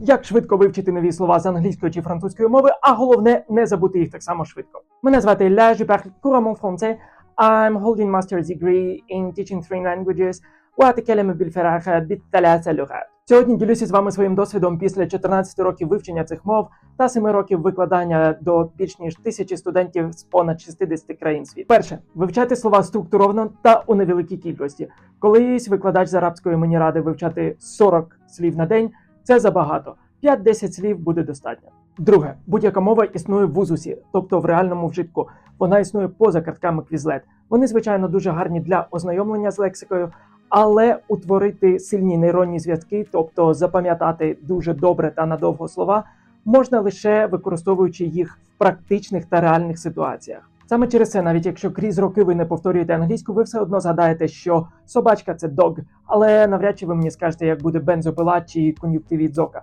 як швидко вивчити нові слова з англійської чи французької мови, а головне не забути їх так само швидко. Мене звати Ля, je parle couramment français. I'm holding master's degree in teaching three languages وأتكلم بالفراغ بالثلاثة لغات. Сьогодні ділюся з вами своїм досвідом після 14 років вивчення цих мов та 7 років викладання до більш ніж тисячі студентів з понад 60 країн світу. Перше, вивчати слова структуровано та у невеликій кількості. Колись викладач з арабської мені радив вивчати 40 слів на день. Це забагато. 5-10 слів буде достатньо. Друге, будь-яка мова існує в узусі, тобто в реальному вжитку. Вона існує поза картками Quizlet. Вони, звичайно, дуже гарні для ознайомлення з лексикою, але утворити сильні нейронні зв'язки, тобто запам'ятати дуже добре та надовго слова, можна лише використовуючи їх в практичних та реальних ситуаціях. Саме через це, навіть якщо крізь роки ви не повторюєте англійську, ви все одно згадаєте, що собачка це дог, але навряд чи ви мені скажете, як буде бензопила чи кон'юктивіт зока.